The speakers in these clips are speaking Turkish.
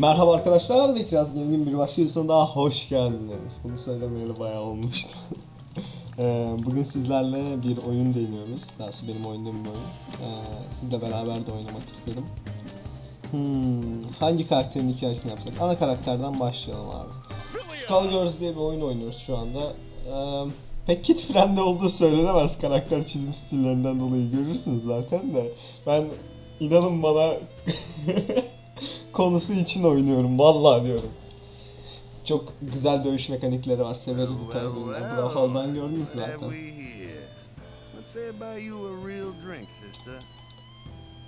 Merhaba arkadaşlar ve Kiraz Gaming'in bir başka videosuna daha hoş geldiniz. Bunu söylemeyeli bayağı olmuştu. Ee, Bugün sizlerle bir oyun deniyoruz. Daha doğrusu benim oynadığım bir oyun. Ee, Sizle beraber de oynamak istedim. Hmm, hangi karakterin hikayesini yapsak? Ana karakterden başlayalım abi. Skullgirls diye bir oyun oynuyoruz şu anda. Ee, pek kit frende olduğu söylenemez karakter çizim stillerinden dolayı görürsünüz zaten de. Ben inanın bana konusu için oynuyorum vallahi diyorum. Çok güzel dövüş mekanikleri var. Severiz bu tarz oyunları. Brawlhall'dan gördünüz zaten.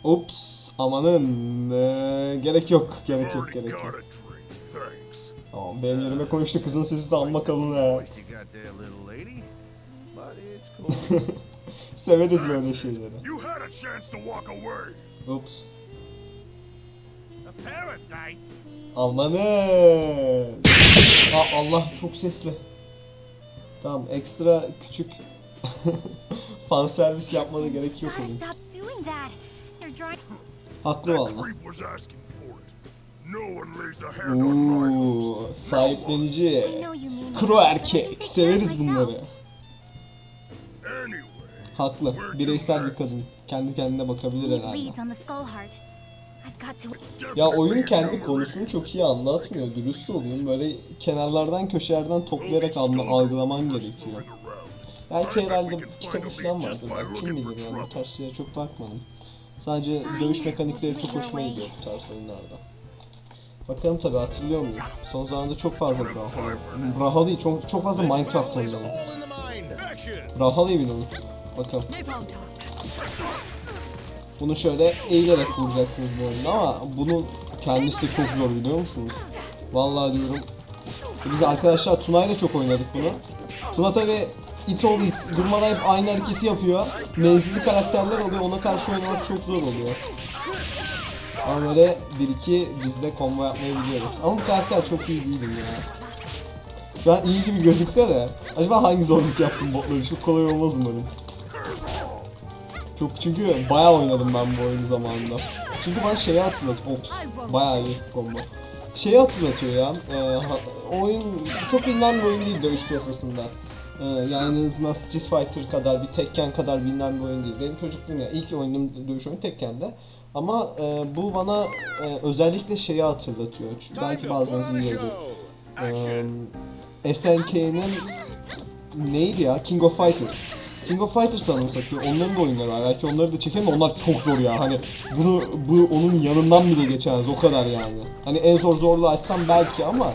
Ups amanın ee, gerek yok gerek yok gerek yok. Tamam benim yerime konuştu kızın sesi de amma kalın ha. Severiz böyle şeyleri. Ups. Amanın. Aa, Allah çok sesli. Tamam ekstra küçük fan servis yapmana gerek yok onun. stop doing that. You're drawing. Haklı valla. host. sahiplenici. Kro erkek. Severiz bunları. Anyway, Haklı. Bireysel bir kadın. Kendi kendine bakabilir herhalde. Ya oyun kendi konusunu çok iyi anlatmıyor. Dürüst olayım. Böyle kenarlardan köşelerden toplayarak anla, algılaman gerekiyor. Belki herhalde kitabı falan vardır. Ben kim bilir yani bu tarz şeye çok bakmadım. Sadece dövüş mekanikleri çok hoşuma gidiyor bu tarz oyunlarda. Bakalım tabi hatırlıyor muyum? Son zamanlarda çok fazla Brawlhalla. Brawlhalla değil çok, çok fazla Minecraft oynadım. Brawlhalla'yı bile unuttum. Bakalım. Bunu şöyle eğilerek vuracaksınız bu oyunda ama bunun kendisi de çok zor biliyor musunuz? Vallahi diyorum. Biz arkadaşlar Tuna'yla çok oynadık bunu. Tuna tabi it ol it durmadan hep aynı hareketi yapıyor. Menzilli karakterler oluyor ona karşı oynamak çok zor oluyor. Ama böyle bir iki biz de combo yapmayı biliyoruz. Ama bu karakter çok iyi değilim ya. Şu an iyi gibi gözükse de acaba hangi zorluk yaptım botları çok kolay olmaz umarım. Çok çünkü bayağı oynadım ben bu oyunu zamanında. Çünkü bana şeyi hatırlatıyor. Ops. Bayağı iyi combo. Şeyi hatırlatıyor ya. E, ha- oyun çok bilinen bir oyun değil dövüş piyasasında. E, yani en azından Street Fighter kadar, bir Tekken kadar bilinen bir oyun değil. Benim çocukluğum ya ilk oynadığım dövüş oyunu Tekken'de. Ama e, bu bana e, özellikle şeyi hatırlatıyor. Çünkü belki bazılarınız biliyordur. Ee, SNK'nin neydi ya? King of Fighters. King of Fighters sanırım satıyor. Onların da oyunları var. Belki onları da çekelim de onlar çok zor ya. Hani bunu bu onun yanından bile geçemez. O kadar yani. Hani en zor zorluğu açsam belki ama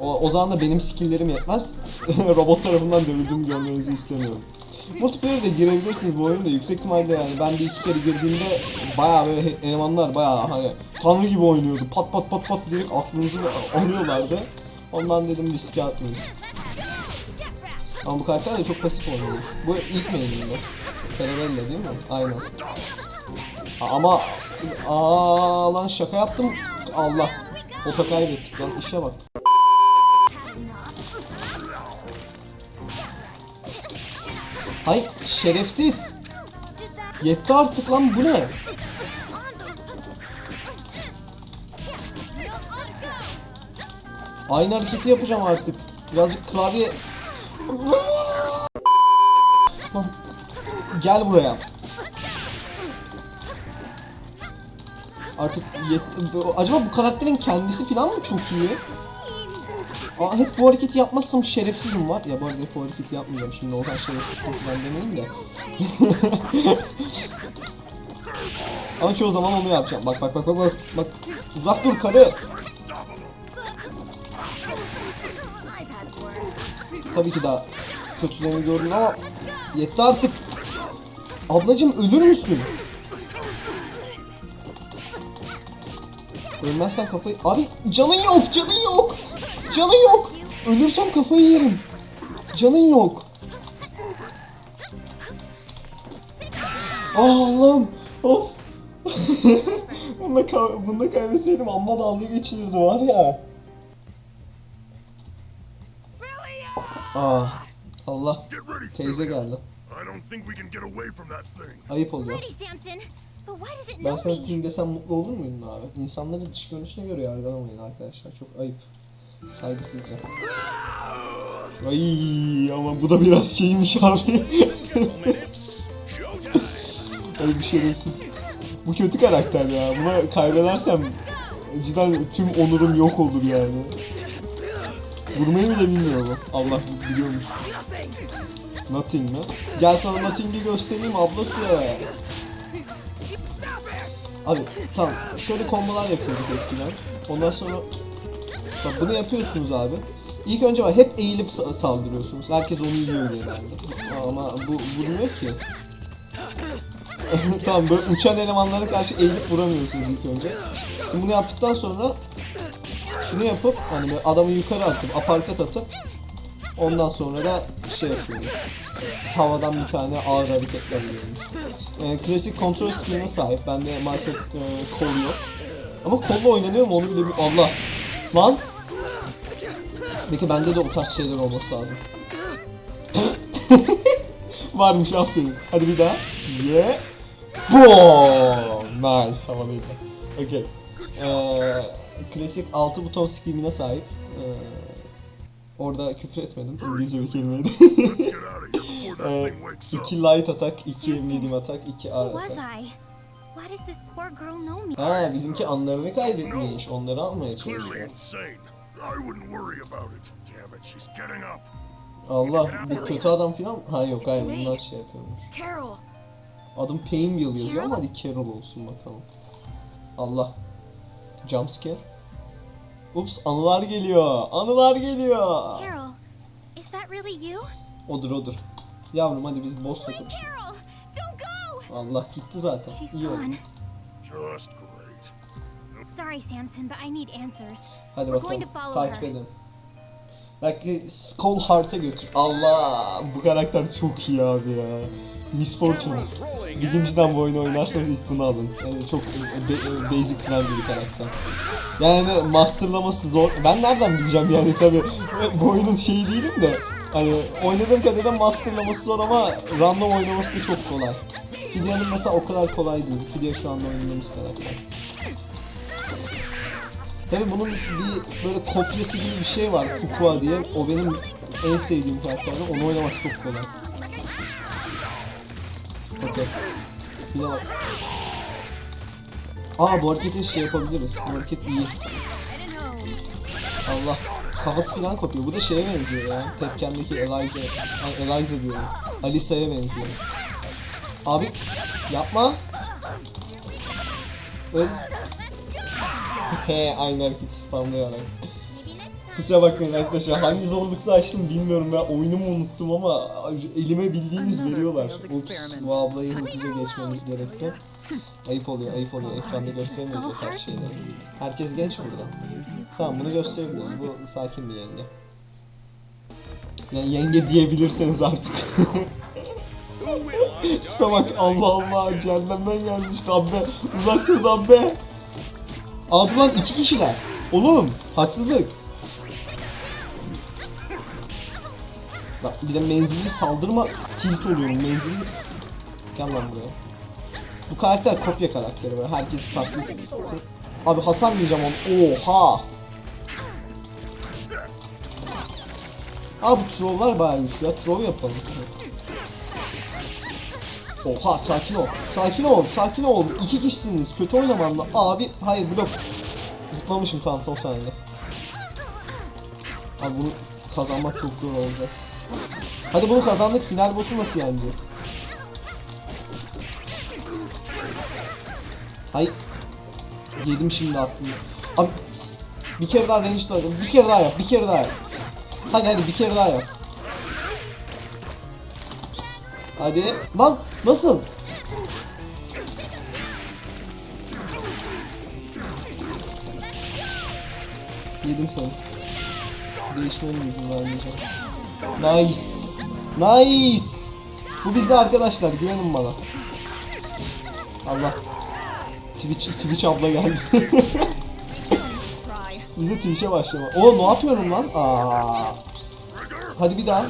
o, o zaman da benim skilllerim yetmez. Robot tarafından dövüldüğümü görmenizi istemiyorum. Multiplayer'e de girebilirsiniz bu oyunda yüksek ihtimalle yani ben bir iki kere girdiğimde bayağı böyle elemanlar bayağı hani tanrı gibi oynuyordu pat pat pat pat diyerek aklınızı alıyorlardı ondan dedim riske atmayayım ama bu karakter de çok pasif oynuyor bu ilk main'inde Cerebella değil mi? aynen ama aa lan şaka yaptım Allah Ota kaybettik lan işe bak Ay şerefsiz. Yetti artık lan bu ne? Aynı hareketi yapacağım artık. Birazcık klavye... Gel buraya. Artık yetti. Acaba bu karakterin kendisi falan mı çok iyi? Aa, hep bu hareketi yapmazsam şerefsizim var. Ya bu hep bu hareketi yapmayacağım şimdi o kadar şerefsizsin falan demeyin de. Ama çoğu zaman onu yapacağım. Bak bak bak bak bak. Bak uzak dur karı. Tabii ki daha kötülerini gördüm ama yetti artık. Ablacım ölür müsün? Ölmezsen kafayı... Abi canın yok, canın yok. Canın yok. Ölürsem kafayı yerim. Canın yok. Ah, Allah'ım. Of. bunda, ka- bunda kaybetseydim amma dalga geçirirdi var ya. Away from that thing. Ayıp oluyor. Ben sana me? Ting desem mutlu olur muydun abi? İnsanları dış görünüşüne göre yargılamayın arkadaşlar. Çok ayıp. Saygısızca. Ay ama bu da biraz şeymiş abi. Öyle bir şerefsiz. Bu kötü karakter ya. Buna kaybedersem cidden tüm onurum yok olur yani. Vurmayı bile bilmiyor bu. Allah biliyormuş. Nothing mi? Gel sana Nothing'i göstereyim ablası. Abi tamam şöyle kombolar yapıyorduk eskiden. Ondan sonra bak bunu yapıyorsunuz abi. İlk önce var hep eğilip sa- saldırıyorsunuz. Herkes onu yiyor genelde. Ama bu vurmuyor ki. tamam böyle uçan elemanlara karşı eğilip vuramıyorsunuz ilk önce. Şimdi bunu yaptıktan sonra şunu yapıp hani adamı yukarı atıp aparkat atıp ondan sonra da şey yapıyoruz. Havadan bir tane ağır hareketler yapıyoruz. Ee, klasik kontrol skilline sahip. Bende maalesef e, kol yok. Ama kolla oynanıyor mu onu bile bir... Allah! Lan! Peki bende de o tarz şeyler olması lazım. Varmış aferin. Hadi bir daha. Yeah. Boom! Nice. Havalıydı. Okay. Ee, klasik 6 buton skilline sahip. Ee, orada küfür etmedim. İngilizce bir before Ee. 2 light atak, 2 medium atak, 2 ağır atak. Ha bizimki anlarını kaybetmiş. Onları almaya çalışıyor. Allah bu kötü adam falan Ha yok hayır bunlar şey yapıyormuş. Carol, Adım Painville yazıyor ama hadi Carol olsun bakalım. Allah. Jumpscare. Ups anılar geliyor. Anılar geliyor. Carol, is that really you? Odur odur. Yavrum hadi biz boss go! Allah gitti zaten. She's İyi oldu. gone. Just great. Sorry, Samson, but I need answers. Hadi We're bakalım. going to follow Takip her. edin. Belki Skull Heart'a götür. Allah! Bu karakter çok iyi abi ya. Miss Fortune. Birinciden bu oyunu oynarsanız ilk bunu alın. Yani çok be- basic friendly bir karakter. Yani masterlaması zor. Ben nereden bileceğim yani tabi bu oyunun şeyi değilim de. Hani oynadığım kadarıyla masterlaması zor ama random oynaması da çok kolay. Fidya'nın mesela o kadar kolay değil. Fidya şu anda oynadığımız karakter. Tabi bunun bir böyle kopyası gibi bir şey var Fukua diye. O benim en sevdiğim karakterden. Onu oynamak çok kolay. Okey. Bir bak. Aa bu hareketi şey yapabiliriz. Bu hareket iyi. Allah. Kafası falan kopuyor. Bu da şeye benziyor ya. Tekken'deki Eliza. Ay Eliza diyorum. Alisa'ya benziyor. Abi yapma. Öl. He aynı hareketi spamlayarak. Kusura bakmayın arkadaşlar hangi zorlukta açtım bilmiyorum ben oyunumu unuttum ama elime bildiğiniz veriyorlar. Ups bu ablayı hızlıca geçmemiz gerekti. Ayıp oluyor ayıp oluyor ekranda gösteremiyoruz o tarz şeyleri. Herkes genç burada. Tamam bunu gösterebiliriz bu sakin bir yenge. Yani yenge diyebilirseniz artık. Tipe bak Allah Allah cehennemden gelmiş Dabbe uzak dur Dabbe. Aldı lan iki kişiler. Oğlum haksızlık. Bak bir de menzilli saldırma tilt oluyorum menzilli. Gel lan buraya. Bu karakter kopya karakteri böyle herkes farklı. Abi Hasan diyeceğim onu. Oha. Abi trolllar bayağı güçlü ya. Troll yapalım. Oha sakin ol. Sakin ol. Sakin ol. İki kişisiniz. Kötü oynaman la. Abi hayır blok. Zıplamışım tamam son saniyede. Abi bunu kazanmak çok zor olacak. Hadi bunu kazandık. Final boss'u nasıl yeneceğiz? Hayır. Yedim şimdi aklımı. Abi bir kere daha range Bir kere daha yap. Bir kere daha yap. Hadi hadi bir kere daha yap. Hadi. Lan nasıl? Yedim seni. Değişmeye mi izin vermeyeceğim? Nice. Nice. Bu bizde arkadaşlar güvenin bana. Allah. Twitch, Twitch abla geldi. try. Biz de Twitch'e başlama. Oo ne yapıyorum lan? Aa. Hadi bir daha.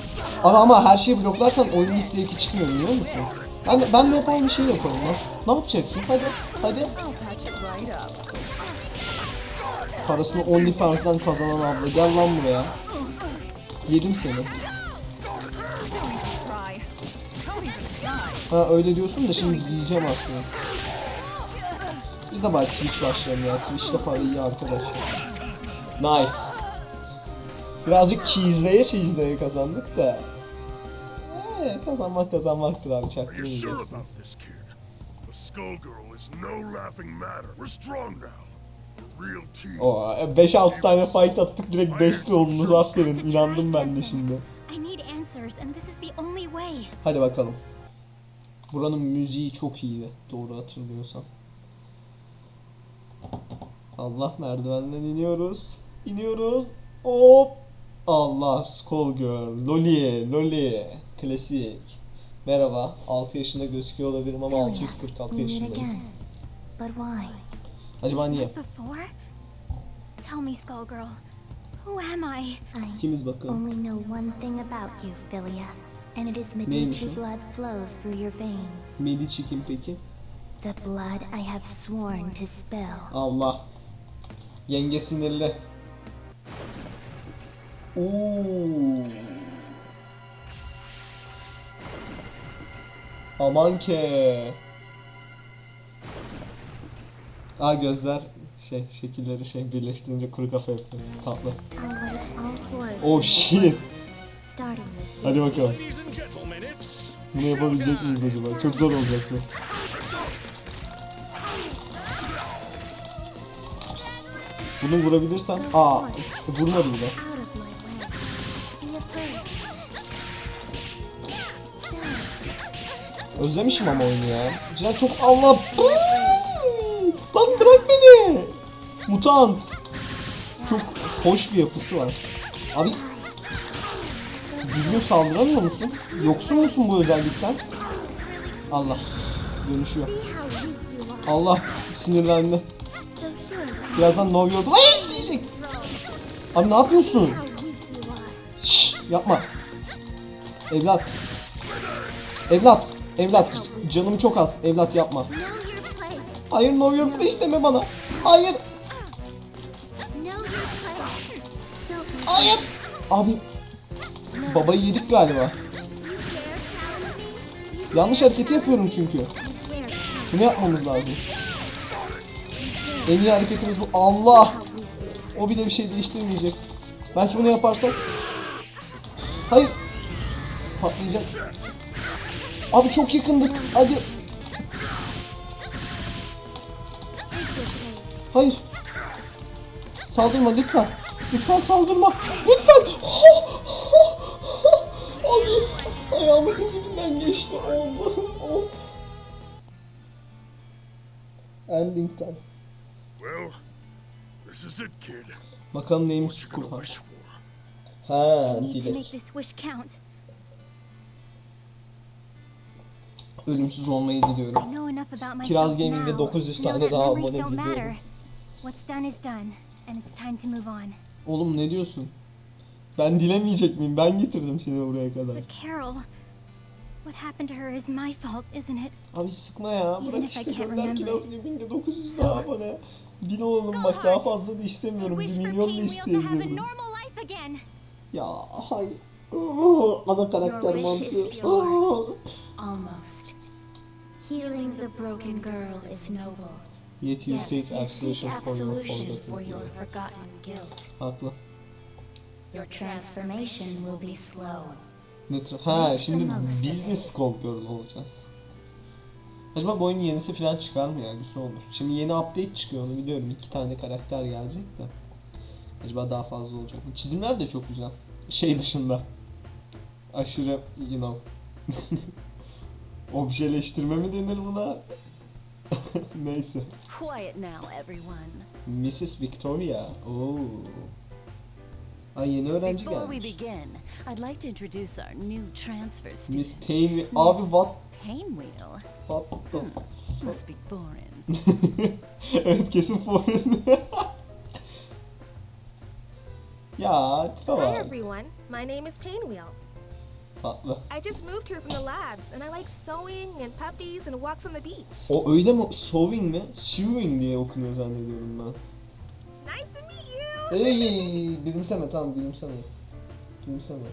Ama ama her şeyi bloklarsan oyunun hiç zevki çıkmıyor biliyor musun? Ben ben de hep aynı şeyi yapalım lan. Ne yapacaksın? Hadi, hadi. Parasını OnlyFans'dan kazanan abla. Gel lan buraya. Yedim seni. Ha öyle diyorsun da şimdi yiyeceğim aslında. Biz de bari Twitch başlayalım ya. Twitch'te para iyi arkadaşlar. Nice. Birazcık cheese'leye cheese'leye kazandık da. Eee kazanmak kazanmaktır abi çaktırmayacaksınız. about this kid? The Skullgirl is no laughing matter. We're strong now. A real team. O 5-6 tane fight attık direkt best oldunuz aferin inandım ben de şimdi. Hadi bakalım. Buranın müziği çok iyiydi. Doğru hatırlıyorsam. Allah merdivenden iniyoruz. İniyoruz. Hop. Allah Skullgirl. Loli. Loli. Klasik. Merhaba. 6 yaşında gözüküyor olabilirim ama 646 we meet yaşındayım. Acaba niye? Before? Tell me, Skullgirl. Who am I? Kimiz bakalım. only know one thing about you, Philia, and it is Medici blood flows through your veins. Medici kim peki? The blood I have sworn to spill. Allah. Yenge sinirli. Oo. Aman ke. Aa gözler şey şekilleri şey birleştirince kuru kafa yapıyor. Tatlı. Oh shit. Hadi bakalım. Bunu yapabilecek miyiz acaba? Çok zor olacak bu. Bunu vurabilirsem... Aa, vurmadı bile. Özlemişim ama oyunu ya. Cidden çok Allah... Lan bırak beni! Mutant! Çok hoş bir yapısı var. Abi... Düzgün saldıramıyor musun? Yoksun musun bu özellikten? Allah. Dönüşüyor. Allah sinirlendi. Birazdan no your place diyecek. Abi ne yapıyorsun? Şşş yapma. Evlat. Evlat. Evlat. Canım çok az. Evlat yapma. Hayır no your place deme bana. Hayır. Hayır. Abi. Babayı yedik galiba. Yanlış hareketi yapıyorum çünkü. Bunu yapmamız lazım. En iyi hareketimiz bu. Allah. O bile bir şey değiştirmeyecek. Belki bunu yaparsak. Hayır. Patlayacak. Abi çok yakındık. Hadi. Hayır. Saldırma lütfen. Lütfen saldırma. Lütfen. Abi ayağımızın dibinden geçti. Allah'ım. Of. Ending time. well, this is it, kid. Bakalım neymiş wish for? Ha, dilek. Ölümsüz olmayı diliyorum. Kiraz Gaming'de now 900 to know tane daha abone on. Oğlum ne diyorsun? Ben dilemeyecek miyim? Ben getirdim seni buraya kadar. Carol, what happened to her is my fault, isn't it? Abi sıkma ya. Bırak işte gönder Kiraz. Gaming'de 900 daha abone. Bin olalım bak daha fazla da istemiyorum. Bir milyon da isteyebilirim. Ya hayır. Aa, Ana karakter mantığı. Almost. Healing the broken girl is noble. Yet you seek absolution for your forgotten guilt. Haklı. Your transformation will be slow. Ne ha şimdi biz mi Skull Girl olacağız? Acaba bu oyunun yenisi falan çıkar mı ya? Güzel olur. Şimdi yeni update çıkıyor onu biliyorum. İki tane karakter gelecek de. Acaba daha fazla olacak mı? Çizimler de çok güzel. Şey dışında. Aşırı, you know. Objeleştirme mi denir buna? Neyse. Quiet now, everyone. Mrs. Victoria. Oo. Ay yeni öğrenci Before we gelmiş. begin, I'd like to introduce our new transfer student. Miss Payne. Abi what? Painwheel. What the Must be boring. evet kesin foreign. ya tipe Hi everyone, my name is Painwheel. Tatlı. I just moved here from the labs, and I like sewing and puppies and walks on the beach. O öyle mi? Sewing mi? Sewing diye okunuyor zannediyorum ben. Nice to meet you! Ey, gülümseme tamam gülümseme. Gülümseme.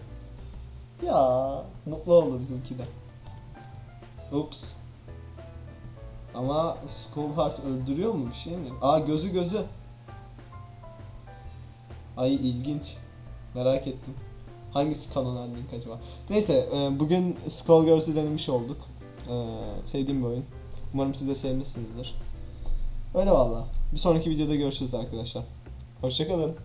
Ya mutlu oldu bizimki de. Ups. Ama Skullheart öldürüyor mu bir şey mi? Aa gözü gözü. Ay ilginç. Merak ettim. Hangisi kanon ending acaba? Neyse e, bugün Skullgirls'ı denemiş olduk. E, sevdiğim bir oyun. Umarım siz de sevmişsinizdir. Öyle valla. Bir sonraki videoda görüşürüz arkadaşlar. Hoşçakalın.